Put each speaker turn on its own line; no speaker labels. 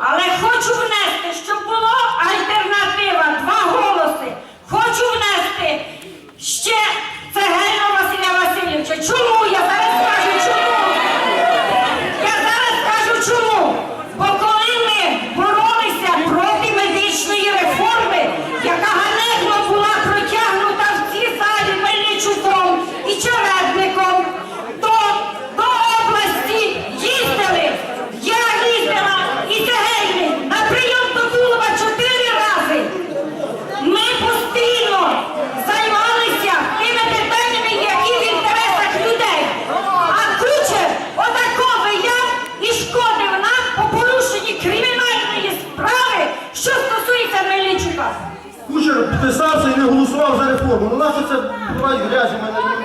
але хочу внести, щоб була альтернатива, два голоси. Хочу внести ще Цегельна Василя Васильовича. Чому?
щиро підписався і не голосував за реформу. Ну нащо це грязь. грязі мене?